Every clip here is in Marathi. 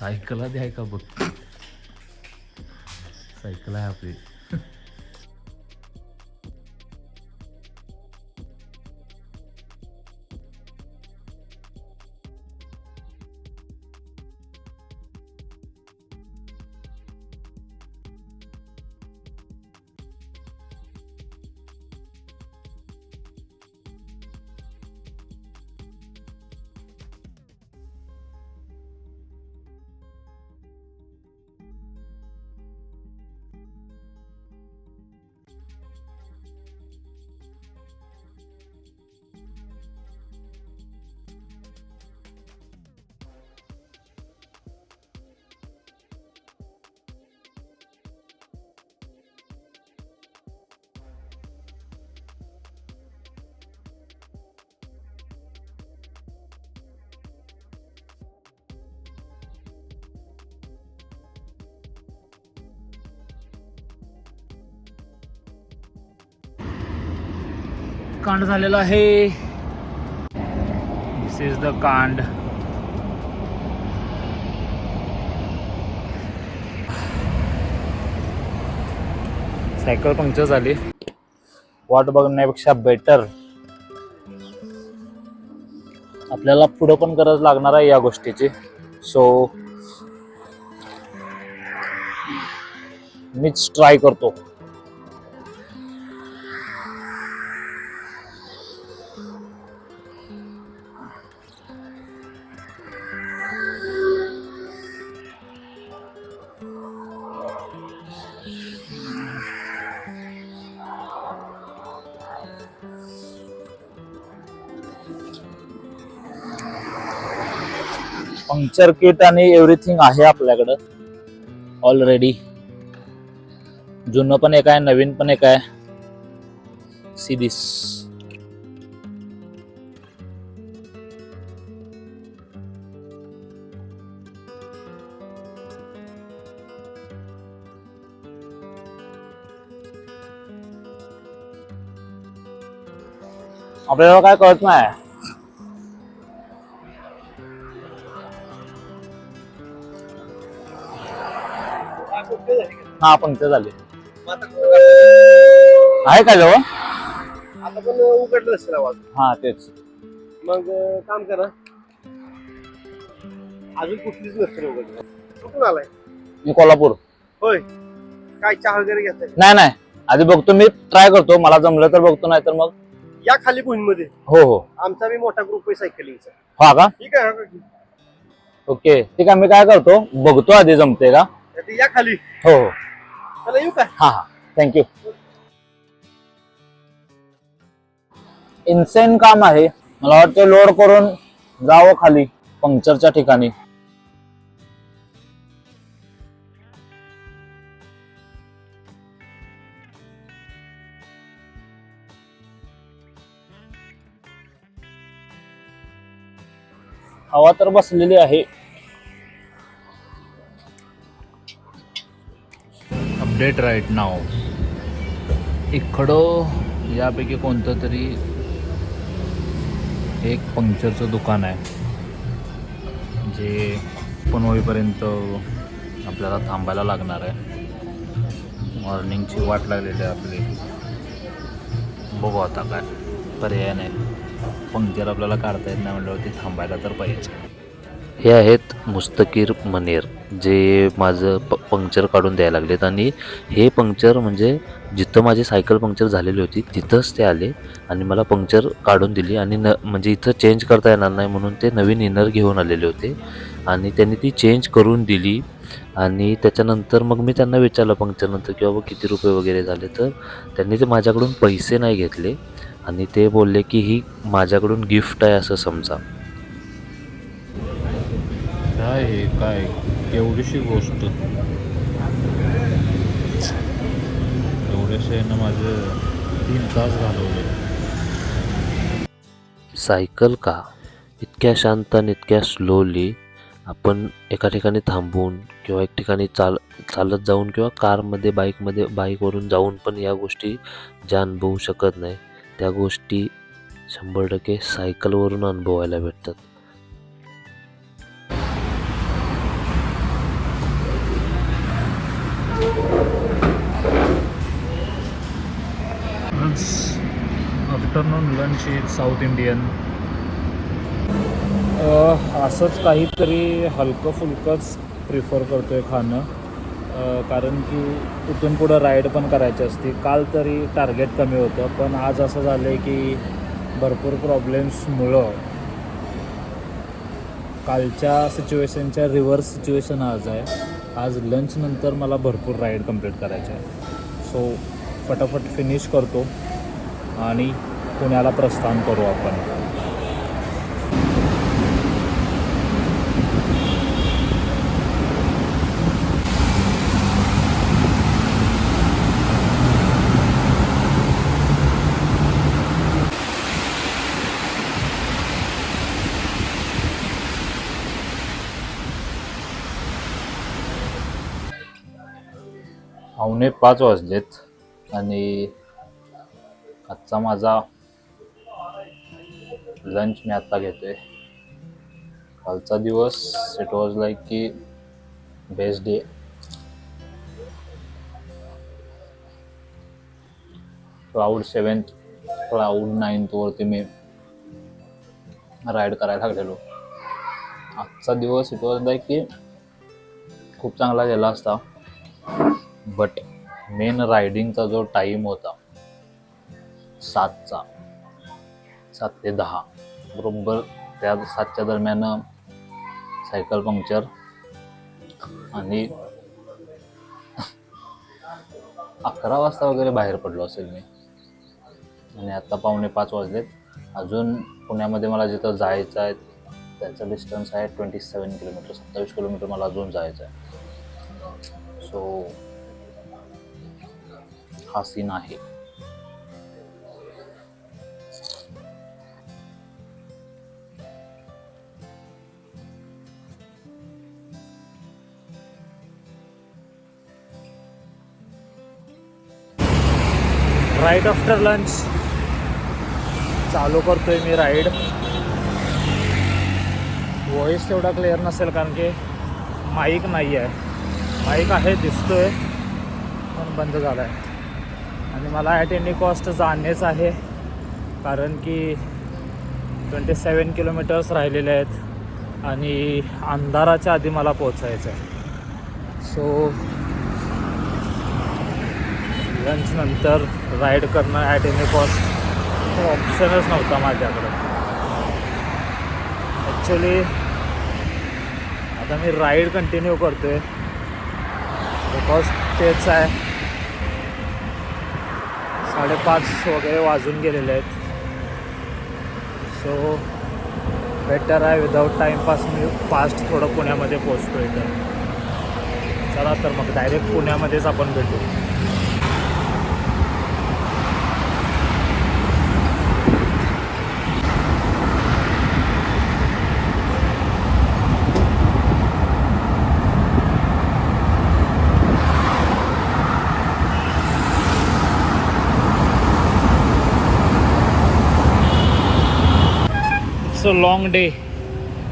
सायकल आधी आहे का बघ? सायकल आहे आपली. कांड झालेला आहे. दिस इज द कांड. सायकल पंक्चर झाली. वाट बघण्यापेक्षा बेटर आपल्याला पुढं पण गरज लागणार आहे या गोष्टीची. सो मीच ट्राय करतो. पंक्चर किट आणि एव्हरीथिंग आहे आपल्याकडं. ऑलरेडी जुनं पण एक आहे नवीन पण एक आहे. सी दिस आपल्याला काय कळत नाही? हा पंक्चर झाले. आहे का जवळ? आता पण उघडलं असेल आवाज. हा तेच. मग अं, काम करा. अजून कुठलीच नसते उघडलं. कुठून आलाय? मी कोल्हापूर. होय. काय चहा वगैरे घेताय नाही नाही. आधी बघतो मी ट्राय करतो. मला जमलं तर बघतो नाही तर मग. या खाली मध्ये हो हो. आमचा बी मोठा ग्रुप आहे सायकलिंगचा हा का? ठीक आहे हा का? ओके. ठीक आहे मी काय करतो? बघतो आधी जमते का? तर या खाली. हो हो. चला येऊ का? हा हा. थँक्यू इन्सेन काम आहे. मला वाटतं लोड करून जावं खाली पंक्चरच्या ठिकाणी. हवा तर बसलेली आहे. अपडेट राईट नाव इकडं यापैकी कोणतं तरी एक पंक्चरचं दुकान आहे. जे पण होईपर्यंत आपल्याला थांबायला लागणार आहे. मॉर्निंगची वाट लागलेली आहे आपली. बघू आता काय पर्याय नाही. पंक्चर आपल्याला काढता येत नाही म्हटल्यावरती थांबायला तर पाहिजे. हे आहेत मुस्तकीर मनेर जे माझं प पंक्चर काढून द्यायला लागलेत. आणि हे पंक्चर म्हणजे जिथं माझी सायकल पंक्चर झालेली होती तिथंच ते आले आणि मला पंक्चर काढून दिली. आणि न म्हणजे इथं चेंज करता येणार नाही म्हणून ते नवीन इनर घेऊन आलेले होते. आणि त्यांनी ती चेंज करून दिली. आणि त्याच्यानंतर मग मी त्यांना विचारलं पंक्चरनंतर की बाबा किती रुपये वगैरे झाले? तर त्यांनी ते माझ्याकडून पैसे नाही घेतले. आणि ते बोलले की ही माझ्याकडून गिफ्ट आहे असं समजा. काय हे काय? एवढीशी गोष्ट. एवढेसे ना माझे तीन तास घालवले. सायकल का? इतक्या शांत आणि इतक्या स्लोली आपण एका ठिकाणी थांबून किंवा एक ठिकाणी चाल चालत जाऊन किंवा कारमध्ये बाईकमध्ये बाईकवरून जाऊन पण या गोष्टी ज्या अनुभवू शकत नाही. त्या गोष्टी शंभर टक्के सायकलवरून अनुभवायला भेटतात. लंच इज साऊथ इंडियन असंच काहीतरी हलकं फुलकंच प्रिफर करतो आहे खाणं कारण की तिथून पुढं राईड पण करायची असते. काल तरी टार्गेट कमी होतं पण आज असं झालं आहे की भरपूर प्रॉब्लेम्समुळं कालच्या सिच्युएशनच्या रिव्हर्स सिच्युएशन आज आहे. आज लंचनंतर मला भरपूर राईड कंप्लीट करायचं आहे. सो फटाफट फिनिश करतो आणि पुण्याला प्रस्थान करू आपण. पावणे पाच वाजलेत. आणि आजचा माझा लंच मी आत्ता घेतोय. कालचा दिवस इट वॉज लाईक की best day cloud seventh cloud नाईन्थवरती मी राईड करायला लागलेलो. आजचा दिवस इट वॉज लाईक की खूप चांगला गेला असता. बट मेन रायडिंगचा जो टाईम होता सातचा सात ते दहा बरोबर त्या सातच्या दरम्यान सायकल पंक्चर आणि अकरा वाजता वगैरे बाहेर पडलो असेल मी. आणि आत्ता पावणे पाच वाजलेत. अजून पुण्यामध्ये मला जिथं जायचं आहे त्याचं डिस्टन्स आहे ट्वेंटी सेवन किलोमीटर सत्तावीस किलोमीटर मला अजून जायचं आहे. सो हा सीन आहे राईट आफ्टर लंच चालू करतोय मी राईड व्हॉइस तेवढा क्लिअर नसेल कारण की माईक नाही आहे माईक आहे दिसतोय पण बंद झाला आहे आणि मला ॲट एनी कॉस्ट जाणेच आहे. कारण की ट्वेंटी सेवन किलोमीटर्स राहिलेले आहेत आणि अंधाराच्या आधी मला पोचायचं आहे सो लंच नंतर राईड करणं ॲट एनी कॉस्ट ऑप्शनच नव्हता माझ्याकडं. ॲक्च्युली आता मी राईड कंटिन्यू करतो आहे बिकॉज तेच आहे. साडेपाच वगैरे वाजून गेलेले आहेत. सो बेटर आहे विदाऊट टाईमपास मी फास्ट थोडं पुण्यामध्ये पोचतो इथं. चला तर मग डायरेक्ट पुण्यामध्येच आपण भेटू. इट्स अ लॉंग डे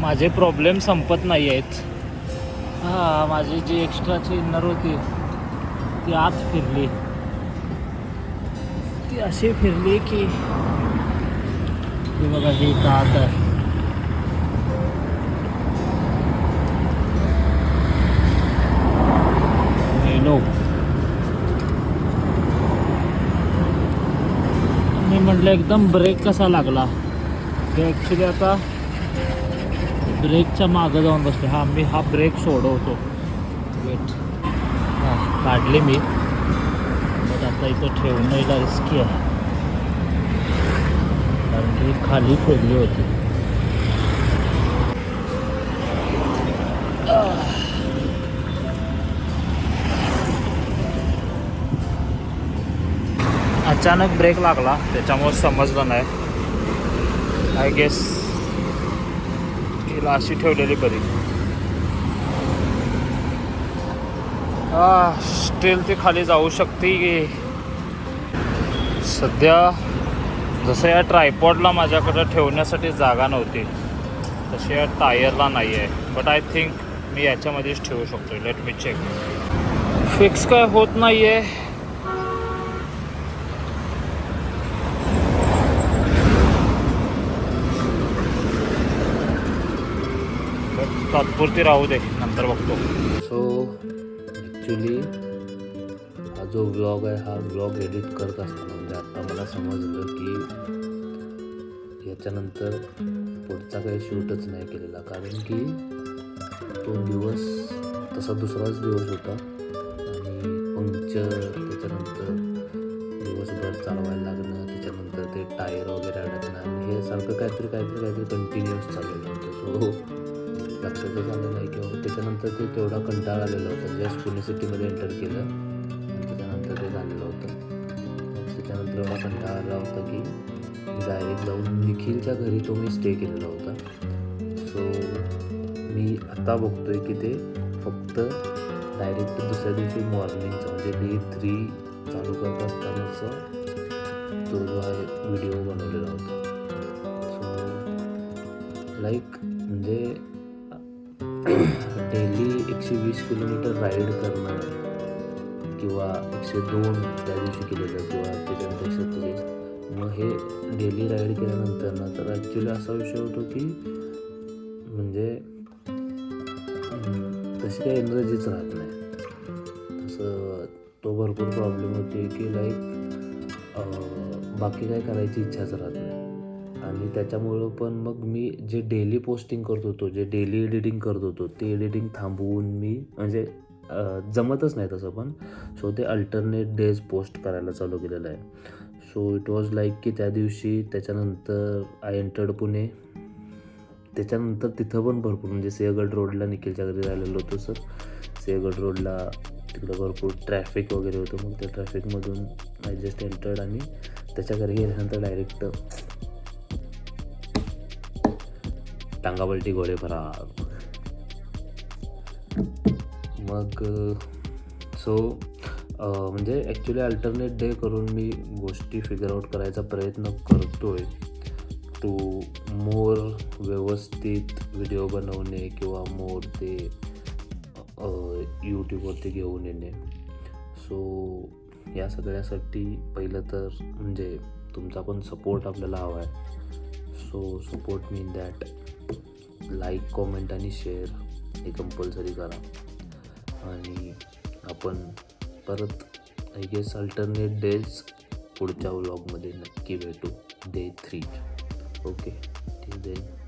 माझे प्रॉब्लेम संपत नाही आहेत. हां माझी जी एक्स्ट्राची इन्नर होती ती आत फिरली. ती अशी फिरली की बघा ही इथं आत आहे. मी म्हटलं एकदम ब्रेक कसा लागला? ते ॲक्च्युली आता ब्रेकच्या मागं जाऊन बसले हा मी हा ब्रेक सोडवतो. वेट हां काढले मी. बट आता इथं ठेवणं हिला रिस्की आहे. कारण की खाली फोडली होती. अचानक ब्रेक लागला. त्याच्यामुळे समजलं नाही. आय गेस तिला अशी ठेवलेली बरी. स्टील ती खाली जाऊ शकते. की सध्या जसं या ट्रायपॉडला माझ्याकडं ठेवण्यासाठी जागा नव्हती तशी या टायरला नाही आहे बट आय थिंक मी याच्यामध्येच ठेवू शकतो लेट मी चेक फिक्स काय होत नाही आहे तात्पुरती राहू दे. नंतर बघतो. सो ॲक्च्युली हा जो ब्लॉग आहे हा ब्लॉग एडिट करत असताना म्हणजे आता मला समजलं की याच्यानंतर पुढचा काही शूटच नाही केलेला. कारण की तो दिवस तसा दुसराच दिवस होता. आणि पंक्चर त्याच्यानंतर दिवसभर चालवायला लागणं त्याच्यानंतर ते टायर वगैरे अडकणं आणि हे सारखं काहीतरी काहीतरी काहीतरी कंटिन्युअस चाललेलं होतं. सो लक्षातच आलं नाही किंवा त्याच्यानंतर ते तेवढा कंटाळा आलेला होता. जस्ट पुणे सिटीमध्ये एंटर केलं आणि त्याच्यानंतर ते झालेलं होतं. मग त्याच्यानंतर एवढा कंटाळा आला होता की डायरेक्ट जाऊन निखिलच्या घरी तो मी स्टे केलेला होता. सो मी आता बघतोय की ते फक्त डायरेक्ट दुसऱ्या दिवशी मॉर्निंगचं म्हणजे डे थ्री चालू करत असतानाचा तो जो आहे व्हिडिओ बनवलेला होता. सो लाईक एकशे वीस किलोमीटर राईड करणं किंवा एकशे दोन त्या दिवशी केलेलं किंवा त्याच्यानंतर एकशे सत्तेचाळीस. मग हे डेली राईड केल्यानंतर ना तर ॲक्च्युली असा विषय होतो की म्हणजे तशी काही एनर्जीच राहत नाही. तसं तो भरपूर प्रॉब्लेम होते की लाईक बाकी काय करायची इच्छाच राहत नाही. आणि त्याच्यामुळं पण मग मी जे डेली पोस्टिंग करत होतो जे डेली एडिटिंग करत होतो ते एडिटिंग थांबवून मी म्हणजे जमतच नाही तसं पण. सो ते अल्टरनेट डेज पोस्ट करायला चालू केलेलं आहे. सो इट वॉज लाईक की त्या दिवशी त्याच्यानंतर आय एंटर्ड पुणे. त्याच्यानंतर तिथं पण भरपूर म्हणजे सिंहगड रोडला निखिलच्या घरी राहिलेलो होतो सर. सिंहगड रोडला तिकडं भरपूर ट्रॅफिक वगैरे होतं. मग त्या ट्रॅफिकमधून आय जस्ट एंटर्ड आणि त्याच्या घरी गेल्यानंतर डायरेक्ट टांगाबलटी घोडे फरार मग सो म्हणजे ॲक्च्युली अल्टरनेट डे करून मी गोष्टी फिगर आउट करायचा प्रयत्न करतो आहे टू मोर व्यवस्थित व्हिडिओ बनवणे किंवा मोर ते यूट्यूबवरती घेऊन येणे. सो या सगळ्यासाठी पहिलं तर म्हणजे तुमचा पण सपोर्ट आपल्याला हवा आहे सो सपोर्ट मी दॅट लाईक कॉमेंट आणि शेअर हे कंपल्सरी करा. आणि आपण परत आय गेस अल्टरनेट डेज पुढच्या व्लॉगमध्ये नक्की भेटू. डे थ्री ओके ठीक आहे